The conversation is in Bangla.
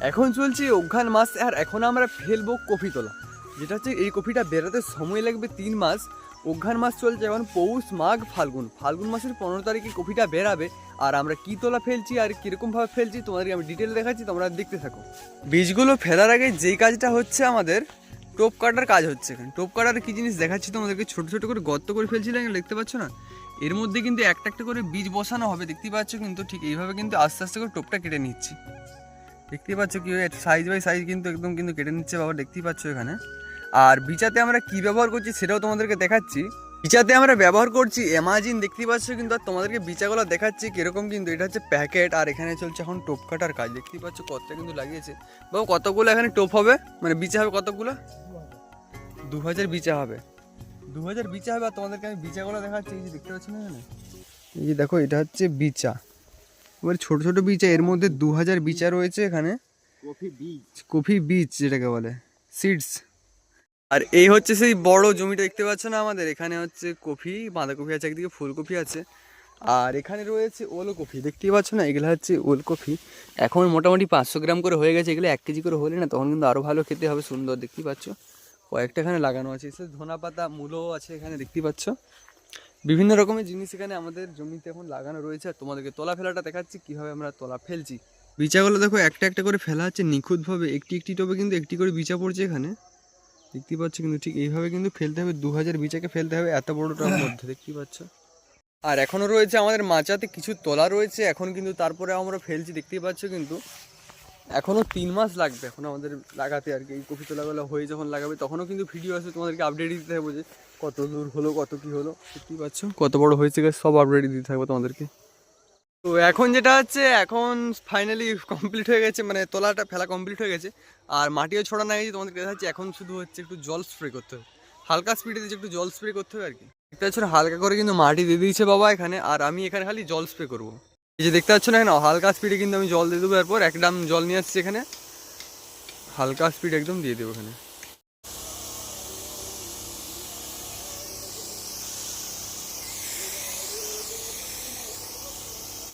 এখন চলছে অঘ্রান মাস, আর এখন আমরা ফেলব কফি তোলা। যেটা হচ্ছে এই কফিটা বেরোতে সময় লাগবে তিন মাস। অঘ্রান মাস চলছে এখন পৌষ মাঘ ফাল্গুন। ফাল্গুন মাসের পনেরো তারিখে কফিটা বেরাবে। আর আমরা কি তোলা ফেলছি আর কীরকমভাবে ফেলছি তোমাদেরকে আমি ডিটেল দেখাচ্ছি, তোমরা দেখতে থাকো। বীজগুলো ফেলার আগে যেই কাজটা হচ্ছে আমাদের, টোপ কাটার কাজ হচ্ছে এখানে। টোপ কাটার কী জিনিস দেখাচ্ছি তোমাদেরকে? ছোটো ছোটো করে গর্ত করে ফেলছিলাম দেখতে পাচ্ছ না? এর মধ্যে কিন্তু একটা একটা করে বীজ বসানো হবে দেখতে পাচ্ছ কিন্তু ঠিক এইভাবে কিন্তু আস্তে আস্তে করে টোপটা কেটে নিচ্ছি। দেখতে পাচ্ছ কি সাইজ বাই সাইজ কিন্তু একদম কিন্তু কেটে নিচ্ছে বাবা, দেখতেই পাচ্ছ এখানে। আর বিচাতে আমরা কি ব্যবহার করছি সেটাও তোমাদেরকে দেখাচ্ছি। বিচাতে আমরা ব্যবহার করছি অ্যামাজিন দেখতেই পাচ্ছ কিন্তু আর তোমাদেরকে বিচাগুলো দেখাচ্ছি কীরকম কিন্তু। এটা হচ্ছে প্যাকেট আর এখানে চলছে এখন টোপ কাটার কাজ। দেখতেই পাচ্ছ কতটা কিন্তু লাগিয়েছে। বাবু, কতগুলো এখানে টোপ হবে? মানে বিচা হবে কতগুলো? দু হাজার বিচা হবে। দু হাজার বিচা হবে আর তোমাদেরকে আমি বিচাগুলো দেখাচ্ছি। এই যে দেখতে পাচ্ছ না এখানে? এই যে দেখো, এটা হচ্ছে বিচা। এবার ছোট ছোট বিচা এর মধ্যে দু হাজার বিচা রয়েছে এখানে। কফি বীজ কফি বীজ যেটাকে বলে সিডস আর এই হচ্ছে সেই বড় জমিটা দেখতে পাচ্ছ না আমাদের? এখানে হচ্ছে কফি বাঁধাকপি আছে একদিকে ফুলকপি আছে। আর এখানে রয়েছে ওলকপি দেখতেই পাচ্ছ না? এগুলো হচ্ছে ওলকপি। এখন মোটামুটি পাঁচশো গ্রাম করে হয়ে গেছে এগুলো এক কেজি করে হলে না তখন কিন্তু আরও ভালো খেতে হবে সুন্দর দেখতেই পাচ্ছ। কয়েকটা এখানে লাগানো আছে এসে ধনা পাতা মূলো আছে এখানে দেখতেই পাচ্ছ। বিভিন্ন রকমের জিনিস এখানে আমাদের জমিতে এখন লাগানো রয়েছে। আর তোমাদেরকে তোলা ফেলাটা দেখাচ্ছি, কীভাবে আমরা তোলা ফেলছি। বিচাগুলো দেখো, একটা একটা করে ফেলা হচ্ছে নিখুঁতভাবে। একটি একটি টোপে কিন্তু একটি করে বিচা পড়ছে এখানে। দেখতেই পাচ্ছ কিন্তু ঠিক এইভাবে কিন্তু ফেলতে হবে। দু হাজার বিচাকে ফেলতে হবে এত বড়টার মধ্যে দেখতেই পাচ্ছ? আর এখনও রয়েছে আমাদের মাচাতে কিছু তোলা রয়েছে। এখন কিন্তু তারপরে আমরা ফেলছি, দেখতেই পাচ্ছ কিন্তু। এখনও তিন মাস লাগবে এখন আমাদের লাগাতে আর কি। এই কপি তোলাগুলো হয়ে যখন লাগাবে, তখনও কিন্তু ভিডিও আসবে, তোমাদেরকে আপডেট দিতে হবে যে কত দূর হলো কত কি হলো দেখতেই পাচ্ছ। কত বড় হয়েছে সব আপডেট দিতে থাকবে তোমাদেরকে। তো এখন যেটা হচ্ছে এখন ফাইনালি কমপ্লিট হয়ে গেছে মানে তোলাটা ফেলা কমপ্লিট হয়ে গেছে। আর মাটিও ছড়ানো হয়ে গেছে তোমাদেরকে দেখাচ্ছি এখন শুধু হচ্ছে একটু জল স্প্রে করতে হবে। হালকা স্পিডে দিচ্ছে একটু জল স্প্রে করতে হবে আর কি। দেখতে পাচ্ছ না, হালকা করে কিন্তু মাটি দিয়ে দিয়েছে বাবা এখানে আর আমি এখানে খালি জল স্প্রে করব। এই যে দেখতে পাচ্ছ না এখানে হালকা স্পিডে কিন্তু আমি জল দিয়ে দেবো এরপর এক ড্রাম জল নিয়ে আসছি এখানে। হালকা স্পিড একদম দিয়ে দেবো এখানে।